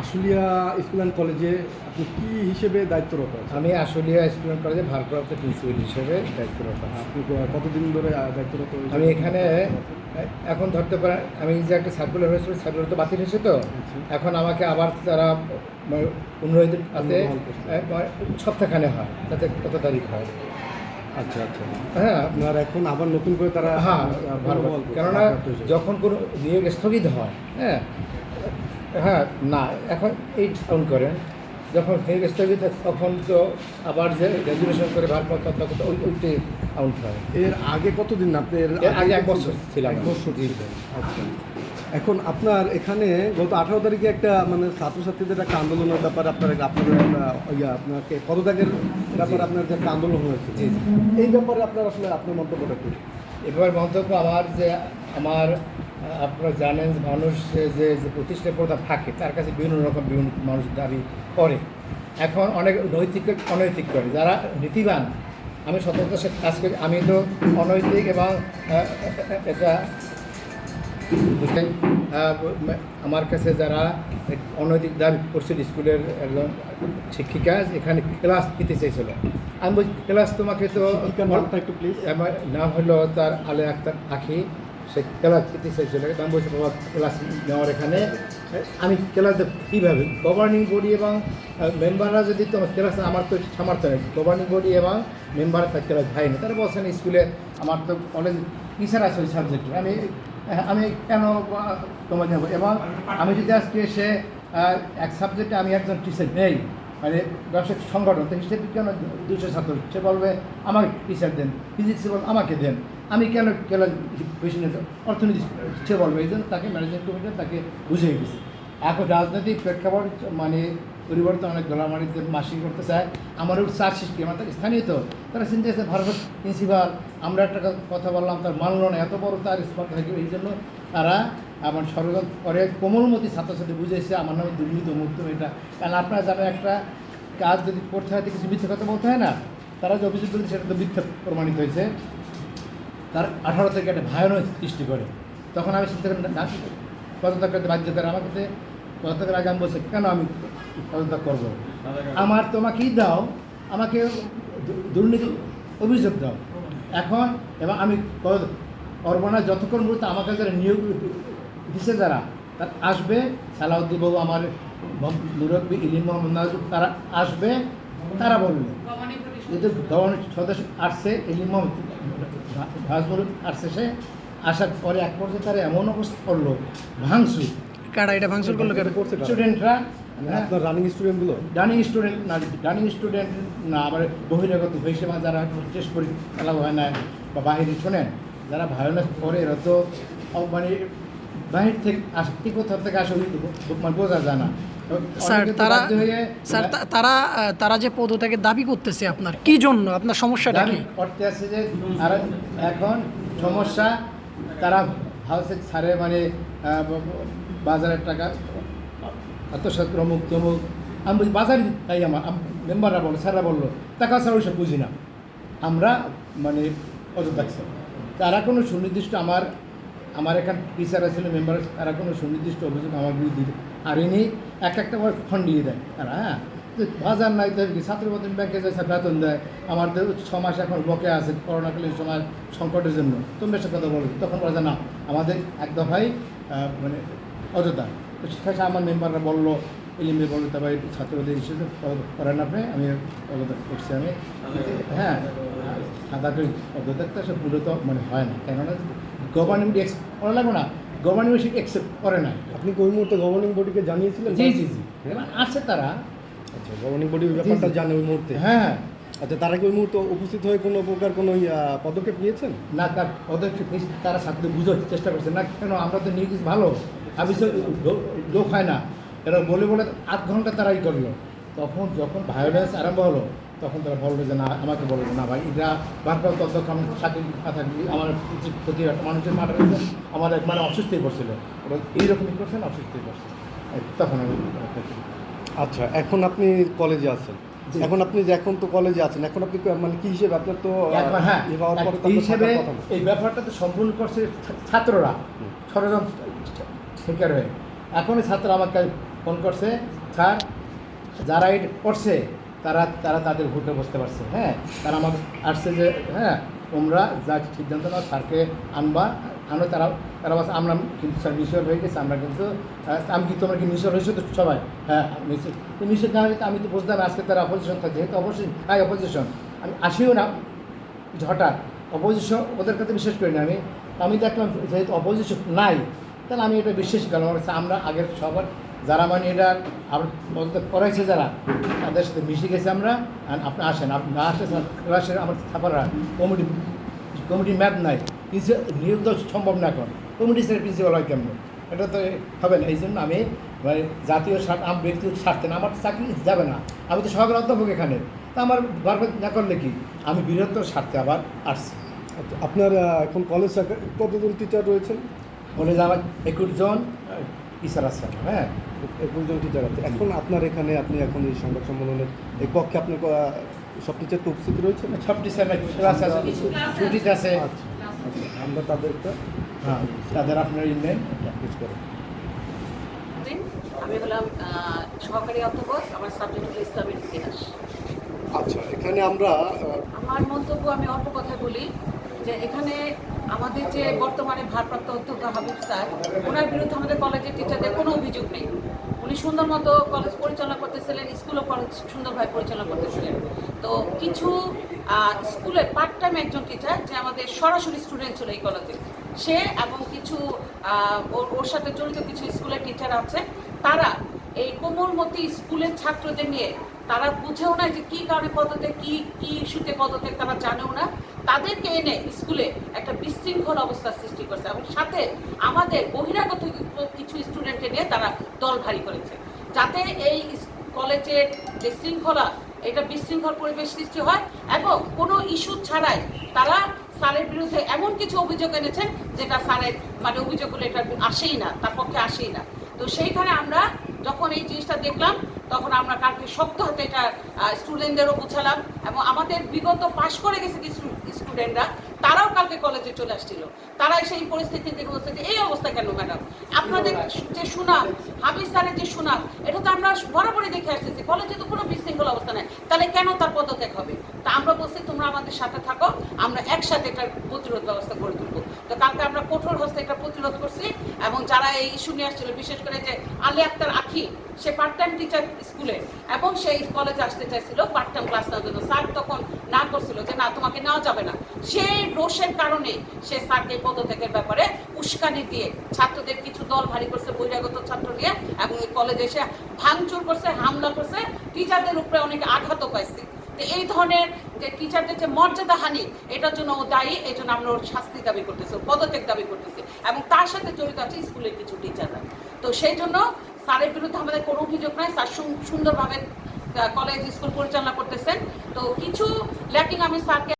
Ashulia school and কলেজে আপনি কি হিসেবে দায়িত্বরত আছেন? আমি আশুলিয়া স্টুডেন্ট কলেজে ভারপ্রাপ্ত প্রিন্সিপাল হিসেবে দায়িত্বরত আছি। আপনি কতদিন ধরে দায়িত্বরত আমি এখানে এখন ধরতে পারেন আমি যে একটা সার্কুলার হয়েছিল সার্কুলার তো বাতিল হয়েছে তো? আচ্ছা। এখন আমাকে আবার তারা পুনর্বহাল করছে। সপ্তাহখানে হয় তাতে কত তারিখ হয়। আচ্ছা আচ্ছা। হ্যাঁ। আপনার এখন আবার নতুন করে তারা হ্যাঁ কেননা যখন কোনো নিয়োগ স্থগিত হয় হ্যাঁ হ্যাঁ না এখন এই কাউন্ট করেন। যখন নিয়োগ স্থগিত তখন তো আবার যে গ্র্যাজুয়েশন করে ভারপ্রাপ্ত তখন তো ওই ওইটাই কাউন্ট হয়। এর আগে কতদিন আপনি এর আগে এক বছর ছিলাম এক বছর। আচ্ছা। এখন আপনার এখানে গত আঠারো তারিখে একটা মানে ছাত্রছাত্রীদের একটা আন্দোলনের ব্যাপারে আপনার আপনাদের ইয়া আপনাকে পদত্যাগের ব্যাপারে আপনার যে একটা আন্দোলন হয়েছে। এই ব্যাপারে আপনার আসলে আপনার মন্তব্যটা কি? এবার মন্তব্য আমার যে আমার আপনারা জানেন মানুষ যে যে প্রতিষ্ঠা প্রথা থাকে তার কাছে বিভিন্ন রকম বিভিন্ন মানুষ দাবি করে। এখন অনেক নৈতিক অনৈতিক করে। যারা নীতিবান আমি সতর্কতার সাথে কাজ করি। আমি তো অনৈতিক এবং এটা আমার কাছে যারা অনৈতিক দাবি করছিল স্কুলের একজন শিক্ষিকা এখানে ক্লাস দিতে চাইছিল। আমি বলছি ক্লাস তোমাকে তো একটু প্লিজ আমার নাম হলো তার আলে আক্তার আখি। সে ক্লাস দিতে চাইছিল আমি বলছি, বাবা ক্লাস নেওয়ার এখানে। আমি ক্লাস কীভাবে? গভর্নিং বডি এবং মেম্বাররা যদি তোমার ক্লাস আমার তো সামর্থ্য নেই। গভর্নিং বডি এবং মেম্বার তার ক্লাস হয় না। তারা বলছেন স্কুলে আমার তো অনেক টিচার আছে ওই সাবজেক্টে আমি আমি কেন তোমার যাব এবং আমি যদি আজকে সে এক সাবজেক্টে আমি একজন টিচার নেই মানে ব্যবসায়িক সংগঠন, তো হিসেবে কেন দুশো ছাত্র সে বলবে, আমাকে টিচার দেন ফিজিক্সে বল আমাকে দেন। আমি কেন কেন বেশি নেব অর্থনীতি সে বলবে, এই জন্য তাকে ম্যানেজমেন্ট কমিটি তাকে বুঝিয়ে গেছে এখন রাজনৈতিক প্রেক্ষাপট মানে পরিবর্তন অনেক গোলামারিতে মাসি করতে চায়। আমারও চার সৃষ্টি আমার স্থানীয় তো, তারা চিন্তা করছে ভারত প্রিন্সিপাল আমরা একটা কথা বললাম, তার মানল না এত বড়, তার স্পর্ধা এই জন্য তারা আমার ষড়যন্ত্র করে কোমলমতি ছাত্রছাত্রী বুঝেছে আমার নামে দুর্নীতি মুক্ত এটা। কারণ আপনারা জানেন একটা কাজ যদি করতে হয় কিছু মিথ্যে কথা বলতে হয় না। তারা যে অভিযোগ করেছে, সেটা তো মিথ্যে প্রমাণিত হয়েছে। তার আঠারো থেকে একটা ভয়ানক সৃষ্টি করে। তখন আমি করি না, পদত্যাগ করতে বাধ্য করে আমাকে পদত্যাগের আগে আমি বলছে, কেন আমি পদত্যাগ করব? আমার তোমাকেই দাও, আমাকে দুর্নীতি অভিযোগ দাও। এখন এবং আমি না যতক্ষণ পর্যন্ত আমাকে যারা নিয়োগ দিছে যারা তার আসবে সালাউদ্দিন বাবু আমার মুরব্বী ইলিম মোহাম্মদ নাজুক তারা আসবে তারা বলবে। যেহেতু গভর্নমেন্ট সদস্য আসছে ইলিম মোহাম্মদ ভাজমুল আসছে সে আসার পরে এক পর্যায়ে তারা এমন অবস্থা করল ভাঙচুর। কারা এটা ভাঙচুর করল কেন? করছে স্টুডেন্টরা মানে আপনার রানিং স্টুডেন্টগুলো ডানিং স্টুডেন্ট না ডানিং স্টুডেন্ট না আবার বহিরাগত হিসেবে যারা টেস্ট পরীক্ষা হয় না বা বাহিরে শোনেন। যারা ভায়োলেন্স করে এরা তো মানে বাহির থেকে আসে কি কোথাও থেকে আসে ওই মানে বোঝা যায় না। স্যার তারা স্যার তারা তারা যে পদত্যাগের দাবি করতেছে আপনার কি জন্য? আপনার সমস্যাটা দাবি কি করতে আছে যে আর এখন সমস্যা তারা হাউসে ছাড়ে মানে বাজারের টাকা আত্মসাত অমুক তমুক আমি বাজারই তাই আমার মেম্বাররা বলো স্যাররা বলল টাকা ছাড়া ওইসব বুঝি না। আমরা মানে থাকছে তারা কোনো সুনির্দিষ্ট আমার আমার এখান টিচার ছিল মেম্বার তারা কোনো সুনির্দিষ্ট অভিযোগ আমার বিরুদ্ধে আরেনি এক একটা করে খন্ডিয়ে দেয় তারা হ্যাঁ? বাজার নাই তো কি ছাত্র বেতন ব্যাংকে যায় বেতন দেয়। আমার তো ছ মাস এখন বকে আছে করোনাকালীন সময় সংকটের জন্য। তোমরা সে কথা বলো তখন বলা যায় না আমাদের এক দফাই মানে অযোধ্যা তো শেষে আমার মেম্বাররা বলল এলিমে বলল তারপরে ছাত্রদের হিসেবে করেন আপনি আমি পদত্যাগ করছি আমি হ্যাঁ। করে পদত্যাগটা সে মূলত মানে হয় না। কেননা গভর্নমেন্ট করা লাগবে না গভর্নমেন্ট একসেপ্ট করে না আপনি ওই মুহূর্তে গভর্নিং বডিকে জানিয়েছিলেন? জি জি জি। আছে তারা। আচ্ছা গভর্নিং বডি ব্যাপারটা জানে ওই মুহূর্তে? হ্যাঁ আচ্ছা তারা কি ওই মুহূর্তে উপস্থিত হয়ে কোনো প্রকার কোনো পদক্ষেপ নিয়েছেন? না তার পদক্ষেপ নিয়েছে, তারা ছাত্র বুঝার চেষ্টা করছে। না কেন আমরা তো নিউজ ভালো আমি লোক হয় না। এরা বলে বলে আধ ঘণ্টা তারাই করল। তখন যখন ভায়োলেন্স আরম্ভ হলো তখন তারা বলল যে না আমাকে বলল যে না ভাই এটা বারবার তদক্ষ আমি সাথে কথা দিয়ে আমার ক্ষতি একটা মানুষের মাঠে আমার এক মানে অসুস্থ হয়ে পড়ছিল ওরা এইরকমই করছেন অসুস্থ হয়ে পড়ছে এই তখন আমি আচ্ছা এখন আপনি কলেজে আছেন। এখন আপনি যে এখন তো কলেজে আছেন এখন আপনি মানে কি হিসেবে আপনার তো হ্যাঁ হওয়ার এই হিসেবে। এই ব্যাপারটা তো সম্পূর্ণ করছে ছাত্ররা। ষড়যন্ত্র শিকার হয়ে এখন এই ছাত্র আমাকে ফোন করছে স্যার যারা এটা করছে তারা তারা তাদের ভুলটা বসতে পারছে হ্যাঁ? তারা আমাকে আসছে যে হ্যাঁ তোমরা যা সিদ্ধান্ত নাও, স্যারকে আনবা, আনো, তারা তারা বলছে, আমরা কিন্তু স্যার মিশর হয়ে গেছে, আমরা কিন্তু আমি কি তোমরা কি মিশর হয়েছো তো সবাই? হ্যাঁ মিশর মিশর না হলে আমি তো বুঝতাম আজকে তারা অপোজিশন থাকে যেহেতু অপোজিশন হাই অপোজিশন আমি আসিও না হঠাৎ অপোজিশন ওদের কাছে বিশ্বাস করি না আমি। আমি দেখলাম যেহেতু অপোজিশন নাই, তাহলে আমি এটা বিশ্বাস করলাম। আমরা আগের সবার যারা মানে এটা পদত্যাগ করাইছে যারা তাদের সাথে মিশে গেছে আমরা আপনি আসেন আপনি না ক্লাসের আমার ছাপাররা কমিটি কমিটি ম্যাপ নাই। নিয়োগ সম্ভব না এখন। কমিটি স্যার প্রিন্সিপাল হয় কেমন? এটা তো হবে না এই জন্য আমি মানে জাতীয় স্বার্থ আমার ব্যক্তিগত স্বার্থে না আমার চাকরি যাবে না। আমি তো সহকার অধ্যাপক এখানে। তা আমার বারবার না করলে কি? আমি বৃহত্তর স্বার্থে আবার আসছি। আপনার এখন কলেজ কতজন টিচার রয়েছেন? যে আমার একুশ জন টিচার আছে হ্যাঁ? একুশ জন টিচার এখন আপনার এখানে আপনি এখন এই সংবাদ সম্মেলনের এই কক্ষে আপনার আহ, সব টিচার তো উপস্থিত রয়েছেন সব টিচার ক্লাস আছে কিছু ছুটিতে আছে। আচ্ছা আচ্ছা আমরা তাদেরটা হ্যাঁ তাদের আপনার ইমেল রিকোয়েস্ট করি। দিন আমি হলাম সহকারী অধ্যাপক আমার সাবজেক্ট হলো ইসলামের ইতিহাস। আচ্ছা এখানে আমরা আমার মন্তব্য আমি অল্প কথা বলি। যে এখানে আমাদের যে বর্তমানে ভারপ্রাপ্ত অধ্যক্ষ হাবিব স্যার ওনার বিরুদ্ধে আমাদের কলেজের টিচারদের কোনো অভিযোগ নেই। উনি সুন্দর মতো কলেজ পরিচালনা করতেছিলেন স্কুলও কলেজ সুন্দরভাবে পরিচালনা করতেছিলেন। তো কিছু আহ, স্কুলের পার্ট টাইম একজন টিচার যে আমাদের সরাসরি স্টুডেন্ট ছিল এই কলেজে সে এবং কিছু ওর- ওর সাথে জড়িত কিছু স্কুলের টিচার আছে তারা এই কোমলমতি স্কুলের ছাত্রদের নিয়ে তারা বুঝেও না যে কী কারণে পদত্যাগ, কী কী ইস্যুতে পদত্যাগ তারা জানেও না। তাদেরকে এনে স্কুলে একটা বিশৃঙ্খল অবস্থার সৃষ্টি করছে এবং সাথে আমাদের বহিরাগত কিছু স্টুডেন্টকে নিয়ে তারা দল ভারী করেছে। যাতে এই কলেজের যে শৃঙ্খলা, এটা বিশৃঙ্খল পরিবেশ সৃষ্টি হয় এবং কোনো ইস্যু ছাড়াই তারা স্যারের বিরুদ্ধে এমন কিছু অভিযোগ এনেছেন যেটা স্যারের মানে অভিযোগগুলো এটা আসেই না, তার পক্ষে আসেই না। তো সেইখানে আমরা যখন এই জিনিসটা দেখলাম তখন আমরা কালকে শক্ত হাতে এটা স্টুডেন্টদেরও বুঝালাম এবং আমাদের বিগত পাশ করে গেছে কিছু স্টুডেন্টরা তারাও কালকে কলেজে চলে আসছিল। তারা সেই পরিস্থিতি দেখে বলছে যে এই অবস্থা কেন ম্যাডাম আপনাদের যে সুনাম হাবিজ স্যারের যে সুনাম এটা তো আমরা বরাবরই দেখে আসতেছি কলেজে তো কোনো বিশৃঙ্খল অবস্থা নেই। তাহলে কেন তার পদত্যাগ হবে? তা আমরা বলছি তোমরা আমাদের সাথে থাকো আমরা একসাথে এটার প্রতিরোধ ব্যবস্থা করে তুলবো। তো কালকে কঠোর হস্তে এটা প্রতিরোধ করছি এবং যারা এই ইস্যু নিয়ে আসছিল, বিশেষ করে যে আলী আক্তার আখি, সে পার্ট টাইম টিচার স্কুলে এবং সেই কলেজে আসতে চাইছিল পার্ট টাইম ক্লাস নেওয়ার জন্য। স্যার তখন না করছিল যে, না, তোমাকে নেওয়া যাবে না। সেই রোষের কারণে সে স্যারকে পদত্যাগের ব্যাপারে উস্কানি দিয়ে ছাত্রদের কিছু দল ভারী করছে, বহিরাগত ছাত্র নিয়ে এবং এই কলেজে এসে ভাঙচুর করছে, হামলা করছে। টিচারদের উপরে অনেকে আঘাতও পাইছে। এই ধরনের যে টিচারদের যে মর্যাদা হানি, এটার জন্য ও দায়ী, এই জন্য আমরা ওর শাস্তি দাবি করতেছি পদত্যাগ দাবি করতেছি। এবং তার সাথে জড়িত আছে স্কুলের কিছু টিচাররা তো সেই জন্য স্যারের বিরুদ্ধে আমাদের কোনো অভিযোগ নাই, স্যার সুন্দরভাবে কলেজ স্কুল পরিচালনা করতেছেন। তো কিছু ল্যাকিং আমি স্যারকে